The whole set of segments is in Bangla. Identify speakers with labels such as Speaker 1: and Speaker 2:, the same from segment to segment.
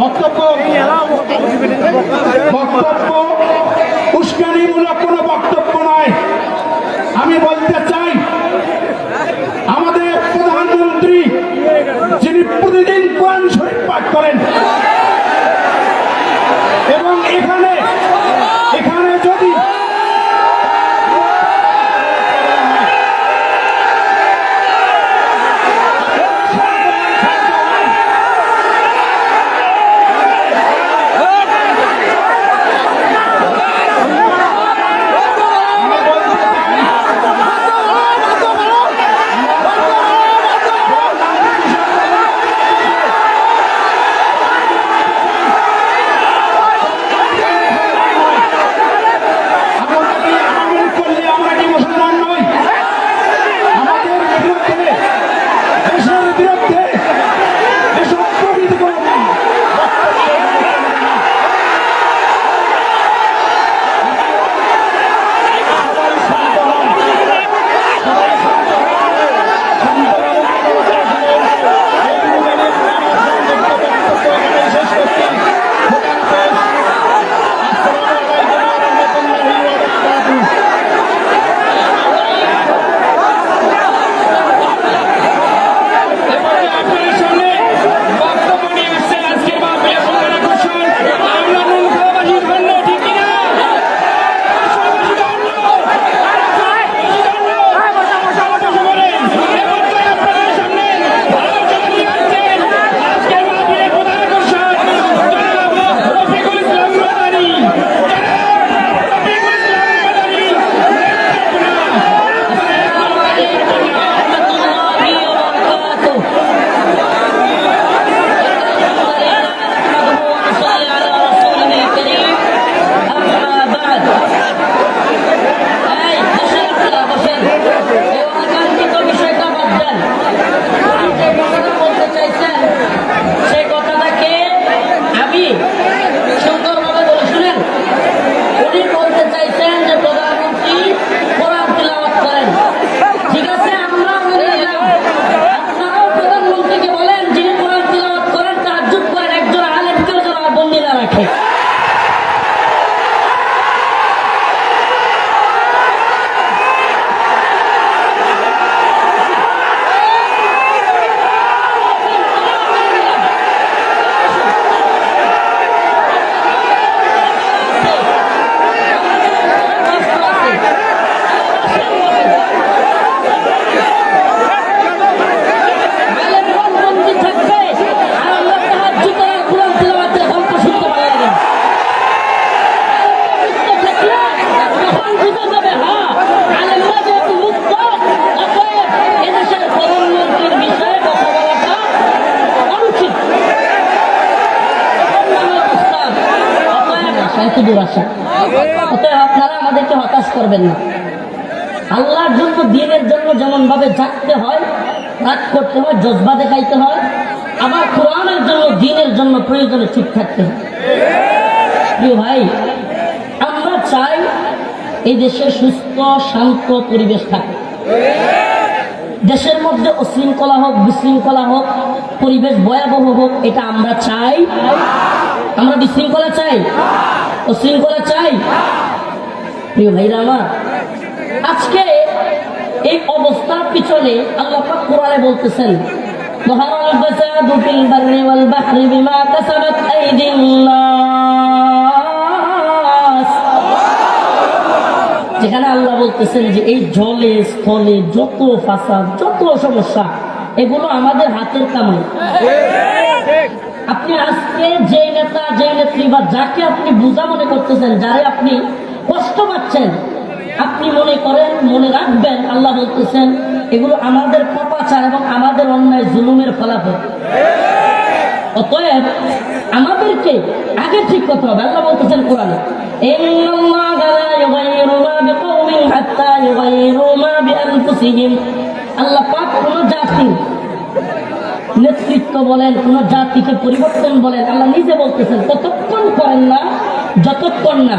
Speaker 1: বক্তব্য বক্তব্য
Speaker 2: করবেন না। আল্লাহর জন্য, দিনের জন্য যেমন ভাবে জাগতে হয়, রাত করতে হয়, জজবা দেখাইতে হয়, আবার কোরআনের জন্য, দিনের জন্য প্রয়োজনে ঠিক থাকতে হয়। ভাই, আমরা চাই এই দেশে সুস্থ, শান্ত পরিবেশ থাকে। দেশের মধ্যে অশৃঙ্খলা হোক, বিশৃঙ্খলা হোক, পরিবেশ ভয়াবহ হোক, এটা আমরা চাই। আমরা বিশৃঙ্খলা চাই? অশৃঙ্খলা চাই? প্রিয় ভাইরা আমার আজকে এই অবস্থার পিছনে আল্লাহ পাক কোরআনে বলতেছেন ظهر الفساد في البر والبحر بما كسبت أيدي الناس যেখানে আল্লাহ বলতেছেন যে এই জলে স্থলে যত ফাসাদ যত সমস্যা এগুলো আমাদের হাতের কামাই আপনি আজকে যে নেতা যে নেত্রী বা যাকে আপনি বোঝা মনে করতেছেন যারে আপনি কষ্ট পাচ্ছেন। আপনি মনে করেন, মনে রাখবেন, আল্লাহ বলতেছেন, এগুলো আমাদের পাপাচার এবং আমাদের অন্যায় জুলুমের ফলাফল। অতএব আমাদেরকে আগে ঠিক করতে হবে। আল্লাহ বলতেছেন কোরআনে আল্লাহ পাক কোন জাতি নেতৃত্ব বলেন, কোন জাতিকে পরিবর্তন বলেন, আল্লাহ নিজে বলতেছেন ততক্ষণ করেন না যতক্ষণ না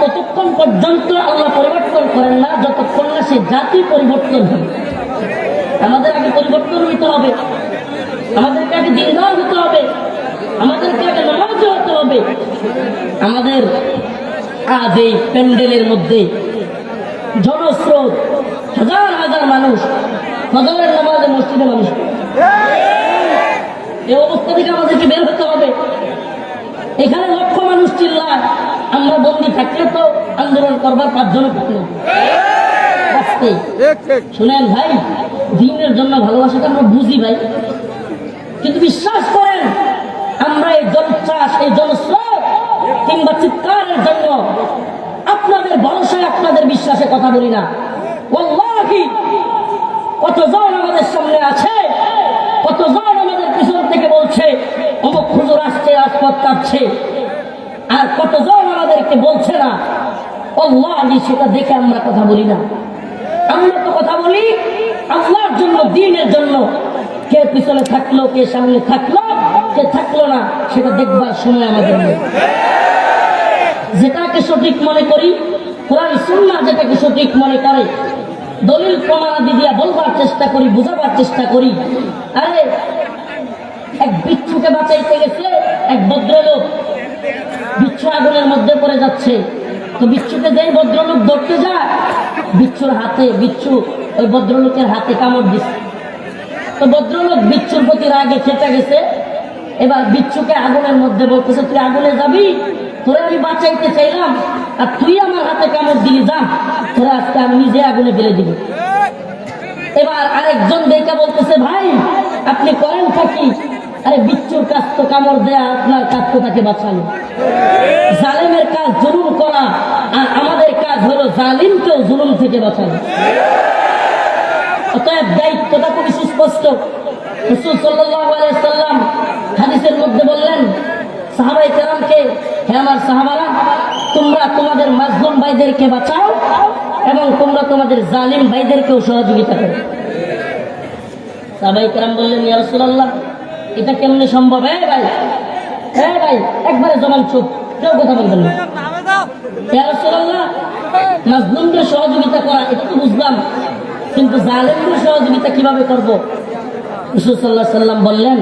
Speaker 2: ততক্ষণ পর্যন্ত পরিবর্তন না, যতক্ষণ না সে জাতি পরিবর্তন আমাদের পরিবর্তন হবে। আমাদেরকে হবে। আমাদেরকে হবে। আমাদের আজ এই প্যান্ডেলের মধ্যে জনস্রোত হাজার হাজার মানুষ ফজরের নামাজে মসজিদে মানুষ। এই অবস্থা থেকে আমাদেরকে বের হতে হবে। এখানে লক্ষ মানুষ চিল্লায়। আমরা বন্দি থাকলে তো আন্দোলন করবার পাঁচজন থাকল শুনেন ভাই দিনের জন্য ভালোবাসাটা আমরা বুঝি ভাই। কিন্তু বিশ্বাস করেন আমরা এই জনচাষ এই জনস্রোত কিংবা চিৎকারের জন্য আপনাদের ভরসায় আপনাদের বিশ্বাসে কথা বলি না। কতজন আমাদের সামনে আছে কতজন আমাদের পিছন থেকে বলছে, অমুক হুজুর আসছে, রাজপথ কাটছে। আর কতজন আমাদেরকে বলছে না? অল্লাহি সেটা দেখে আমরা কথা বলি না। আমরা তো কথা বলি আল্লাহর জন্য, দিনের জন্য। কে পিছনে থাকল, কে সামনে থাকল, কে থাকল না, সেটা দেখবার সময় আমাদের যেটাকে সঠিক মনে করি কোরআন সুন্নাহ যেটাকে সঠিক মনে করে দলিল প্রমাণাদি দিয়া বলবার চেষ্টা করি, বোঝাবার চেষ্টা করি। আরে, এক বিচ্ছুকে বাঁচাইতে গেছে, এক ভদ্রলোক। বিচ্ছু আগুনের মধ্যে পড়ে যাচ্ছে। তো বিচ্ছুকে যেই ভদ্রলোক ধরতে যায় বিচ্ছুর হাতে বিচ্ছু ওই ভদ্রলোকের হাতে কামড় দিচ্ছে তো ভদ্রলোক বিচ্ছুর প্রতি রাগে খেটে গেছে। এবার বিচ্ছুকে আগুনের মধ্যে বলতেছে, তুই আগুনে যাবি? তোরা আমি বাঁচাইতে চাইলাম। আর তুই হাতে কামড় দিলি যা তোরা আজকে আমি নিজে আগুনে ফেলে দিবি। এবার আরেকজন দেখে বলতেছে, ভাই, আপনি করেন থাকি। আরে বিচ্ছুর কাজ তো কামড় দেয়া, আপনার কাজ তো তাকে বাঁচানো জালেমের কাজ জুলুম করা, আর আমাদের কাজ হলো জালিমকেও জুলুম থেকে বাঁচানো। অতএব দায়িত্বটা খুবই সুস্পষ্ট। রসুল সাল্লাম হাদিসের মধ্যে বললেন সাহাবাই কেরামকে, হে আমার সাহাবারা তোমরা তোমাদের মাজলুম ভাইদেরকে বাঁচাও এবং তোমরা তোমাদের জালিম ভাইদেরকেও সহযোগিতা করো। সাহাবাই কেরাম বললেন, ইয়া রাসূলুল্লাহ, এটা কেমনে সম্ভব? হ্যাঁ ভাই হ্যাঁ ভাই, একবারে জবান চুপ কেউ কথা বলবেন না। মাজলুমদের সহযোগিতা করা, এটা তো বুঝলাম, কিন্তু জালেমদের সহযোগিতা কীভাবে করব? রসুল সাল্লাহ সাল্লাম বললেন,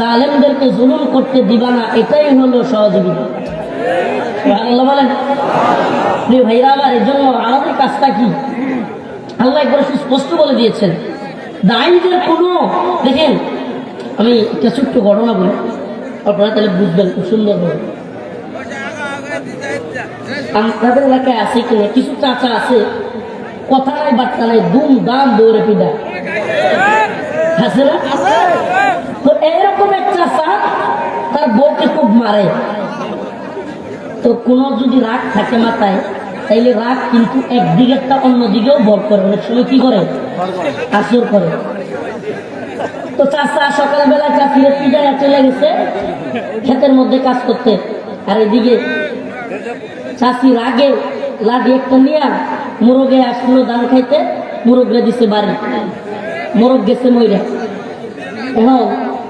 Speaker 2: জালেমদেরকে জুলুম করতে দিবা না, এটাই হলো সহযোগিতা। একবার সুস্পষ্ট বলে দিয়েছেন দায়ীদের দেখেন, আমি একটা ছোট্ট ঘটনা বলি, আপনারা তাহলে কিছু চাচা আছে, কথা নাই, বার্তা নাই দুম দাম দৌড়ে পিডা আছে না? তো এরকম এক চাচা, তার বউকে খুব মারে। তো কোন যদি রাগ থাকে মাথায়, তাইলে রাগ কিন্তু একদিকে একদিকেরটা অন্যদিকেও বর করে। অনেক সময় কি করে? আসর করে। তো চাষা সকালবেলা চাষিরে পিজায় চলে গেছে, ক্ষেতের মধ্যে কাজ করতে। আর এদিকে চাষি রাগে লাঠি একটা নিয়ে মোরগে আসলো ধান খাইতে, মোরগরে দিছে বাড়ি। মোরগ গেছে মইরা। এখন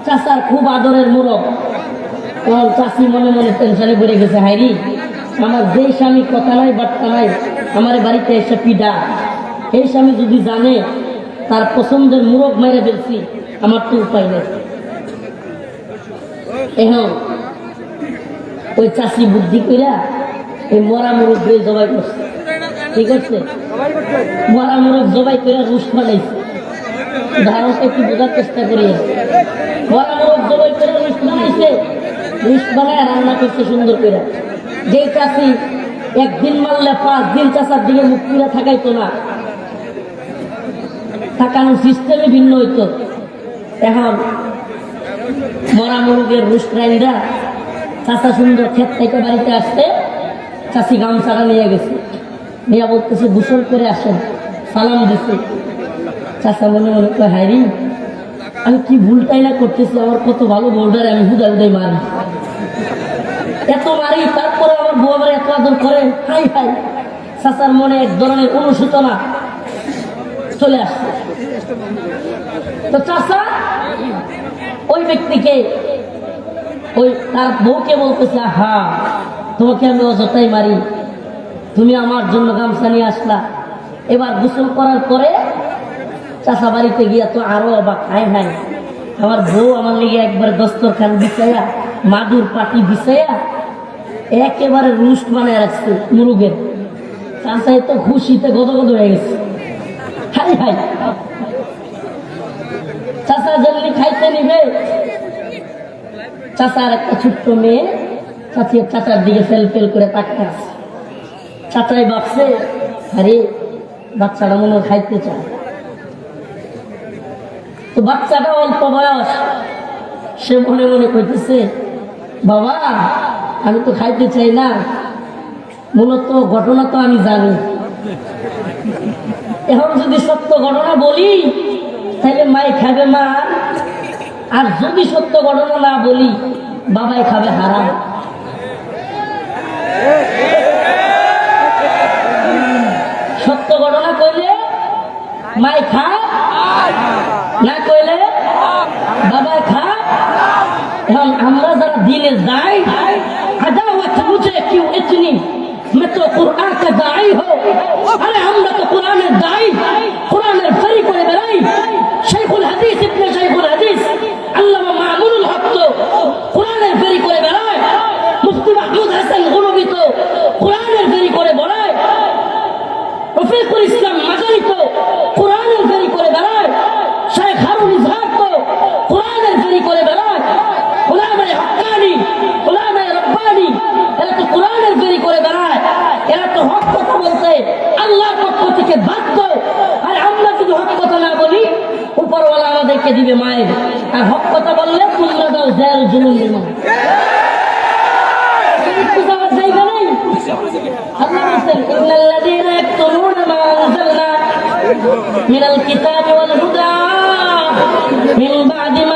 Speaker 2: চাষার খুব আদরের মোরগ। এখন চাষি মনে মনে টেনশনে পড়ে গেছে হাইরি আমার যেই স্বামী কথা নাই আমার বাড়িতে এসে পিডা। এই স্বামী যদি জানে, তার পছন্দের মুরগ মেরে ফেলছি, আমার তো উপায় নেই। এখন ওই চাষি বুদ্ধি কইরা এই মরা মুরগ দিয়ে জবাই করছে। কি করছে মরা মুরগ জবাই করে রুশ বানাইছে। ধারণটা একটু বোঝার চেষ্টা করি মরা মুরগ জবাই করে রুশ বানাইছে? রুশ বানায় রান্না করছে সুন্দর করে। যে চাষি একদিন মারলে পাঁচ দিন চাষার দিকে মুখ তুলে না। থাকানোর সিস্টেমে ভিন্ন হইতো। এখন মরা চাষা সুন্দর ক্ষেত থেকে বাড়িতে আসতে চাষি গামছাটা নিয়ে গেছে। নিয়ে বলতেছে, গোসল করে আসেন সালাম দিছে। চাষা মনে মনে করে হাইরি আমি কি ভুলটাই না করতেছি? আমার কত ভালো বোর্ডার আমি হুদাই হুদাই মারি। এত মারি তারপরে আমার বউ আমার এত আদর করে, হাই হাই। চাষার মনে এক ধরনের অনুসূচনা চলে আসছে। তো চাষা ওই ব্যক্তিকে, ওই তার বউকে বলতেছে হা তোমাকে আমি অযথাই মারি। তুমি আমার জন্য গামছা নিয়ে আসলা। এবার গোসল করার পরে চাষা বাড়িতে গিয়া তো আরও অবাক হায় হায় আমার বউ আমার লিগে একবার দস্তরখান বিছাইয়া মাদুর পাটি বিছাইয়া একেবারে রুস্ট বানায় রাখছে মুরুগের। চাষায় তো খুশিতে গদ গদ হয়ে গেছে। খাইতে নিবে। একটা ছোট্ট মেয়ে, চাচির চাচার দিকে ফেল ফেল করে তাকিয়ে আছে। চাচাই ভাবছে, আরে, বাচ্চাটা মনে খাইতে চায়। তো বাচ্চাটা অল্প বয়স। সে মনে মনে কইতেছে, বাবা আমি তো খাইতে চাই না। মূলত ঘটনা তো আমি জানি। এখন যদি সত্য ঘটনা বলি, তাহলে মাই খাবে মা। আর যদি সত্য ঘটনা না বলি, বাবাই খাবে হারাম। সত্য ঘটনা কইলে মাই খা, না কইলে বাবাই খা। এখন আমরা যারা দিনে যাই मत मुझे क्यों इतनी मैं तो कुरान का दाई हो अरे हम तो कुरान दाई कुरान फरी করে বেড়াই। শেখুল হাদিস, ইবনে শেখুল হাদিস। আল্লামা মামুনুল হক তো কুরআনের ফেরি করে বেড়াই তো হক কথা বলতে আল্লাহর পক্ষ থেকে বাধ্য। আর আমরা যদি হক কথা না বলি, উপরওয়ালা আমাদেরকে দিবে মায়ের। আর হক কথা বললে তোমরা দাও জেল জুলুম জায়গা মিনাল কিতাবি ওয়াল হুদা মিন বা'দি মা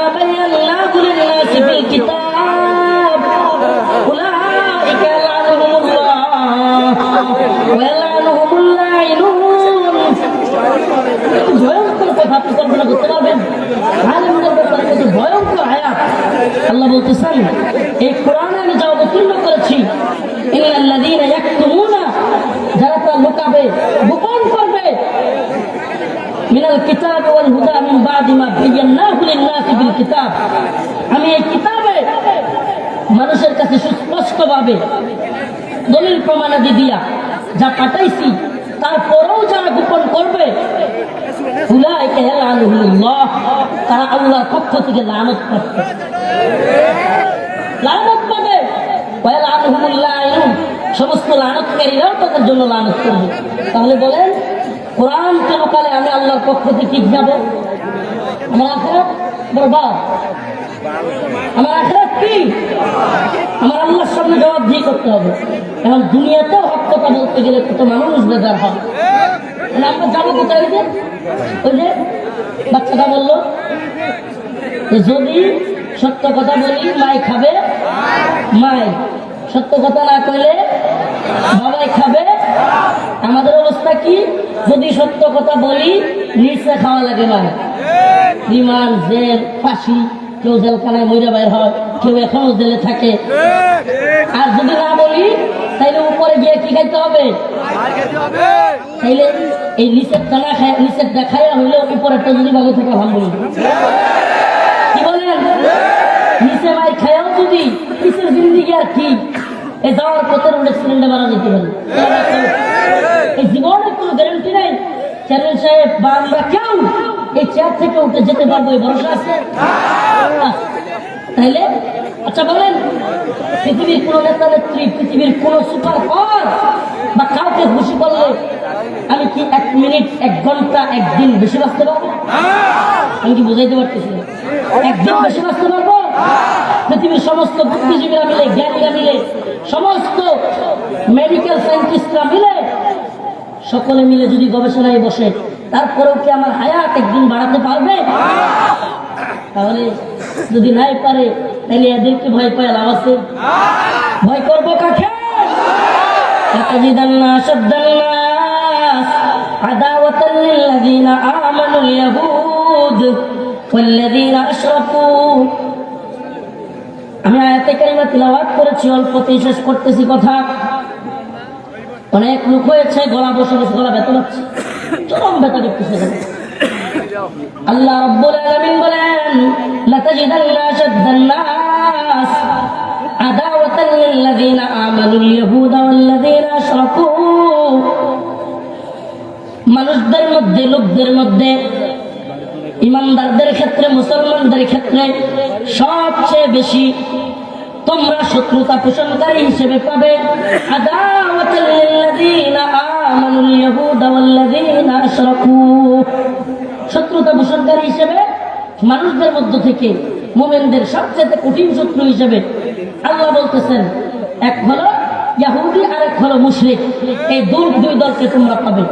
Speaker 2: বলতেছেন এই কোরআনে আমি যা অবতীর্ণ করেছি যারা তা লুকাবে গোপন করবে। মিনাল কিতাব ওয়াল হুদা মিন বাদি মা বায়্যানাহু লিন-নাসি ফিল কিতাব। আমি এই কিতাবে মানুষের কাছে সুস্পষ্টভাবে দলিল প্রমাণাদি দিয়া যা পাঠাইছি তারপরেও যারা গোপন করবে তারা আল্লাহর পক্ষ থেকে লানত পাবে লানত পাবে ওয়ালানুহুমুল্লাহ সমস্ত লানতকারীরাও তাদের জন্য লানত করবে। তাহলে বলেন, কোরআন লোকালে আমি আল্লাহর পক্ষ থেকে যাব আমার আমার আখেরাত কি? আমার আল্লাহর সামনে জবাব দিয়ে করতে হবে। এখন দুনিয়াতেও হক কথা বলতে গেলে কত মানুষ বেজার হয়। তাহলে আমরা যাব কোথায় যে? ওই যে বাচ্চাটা বলল, যদি সত্য কথা বলি মাই খাবে মাই সত্য কথা না কইলে বাবাই খাবে। আমাদের অবস্থা কি? যদি সত্য কথা বলি, নিচে খাওয়া লাগে না। রিমান্ড, জেল, ফাঁসি, কেউ জেলখানায় মরে বের হয়, কেউ এখনও জেলে থাকে। আর যদি না বলি, তাইলে উপরে গিয়ে কি খাইতে হবে? তাইলে এই নিচের খানা খায় নিচের দেখাইয়া হইলে উপরেরটা যদি ভালো থাকে আলহামদুলিল্লাহ কি বলেন নিচে মাই খায়াও যদি নিচের জিন্দিগি আর কি? এই যাওয়ার পথের সিলিন্ডার মারা যেতে পারে। এই জীবনের কোনো গ্যারান্টি নাই। চ্যানেল সাহেব বা আমরা কেউ এই চেয়ার থেকে উঠে যেতে পারব এই ভরসা আছে? তাইলে আচ্ছা বলেন, পৃথিবীর কোন নেতা নেত্রী, পৃথিবীর কোন সুপার পাওয়ার বা কাউকে খুশি করলে আমি কি এক মিনিট এক ঘণ্টা, একদিন বেশি বাঁচতে পারব? আমি কি বুঝাইতে পারতেছি? একদিন বেশি বাঁচতে পারব? পৃথিবীর সমস্ত বুদ্ধিজীবীরা মিলে জ্ঞানীরা মিলে সমস্ত মেডিকেল সায়েন্টিস্টরা মিলে সকলে মিলে যদি গবেষণায় বসে তারপরেও কি আমার হায়াত একদিন বাড়াতে পারবে তাহলে যদি নাই পারে তাহলে এদেরকে ভয় পায় লাভ আছে ভয় করবো কাকে لتجدن أشد الناس عداوة للذين آمنوا اليهود والذين أشركوا আমি আয়াতে কারিমা তিলাওয়াত করেছি, অল্পতেই শেষ করতেছি কথা। অনেক লোক হয়েছে, গলা বসে বসে, গলা ব্যথা পাচ্ছে চরম ব্যথা করতেছে আল্লাহ রব্বুল আলামিন বলেন লিল্লাযীনা ইয়াহুদা আশরাকু। মানুষদের মধ্যে, লোকদের মধ্যে ইমানদারদের ক্ষেত্রে, মুসলমানদের ক্ষেত্রে সবচেয়ে বেশি তোমরা শত্রুতা পোষণকারী হিসেবে পাবে। শত্রুতা পোষণকারী হিসেবে, মানুষদের মধ্য থেকে মোমেনদের সবচেয়ে কঠিন শত্রু হিসেবে আল্লাহ বলতেছেন, এক হলো ইয়াহুদি আর এক হলো মুশরিক। এই দুই দুই দলকে তোমরা পাবে।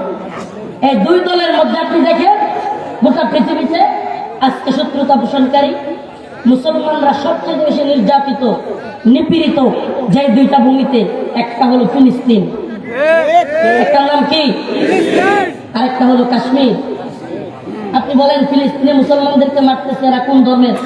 Speaker 2: এই দুই দলের মধ্যে আপনি দেখেন গোটা পৃথিবীতে আজকে শত্রুতা পোষণকারী, মুসলমানরা সবচেয়ে বেশি নির্যাতিত, নিপীড়িত যে দুইটা ভূমিতে, একটা হলো ফিলিস্তিন। একটার নাম কি? আরেকটা হলো কাশ্মীর। আপনি বলেন ফিলিস্তিনে মুসলমানদেরকে মারতেছে এরা কোন ধর্মের?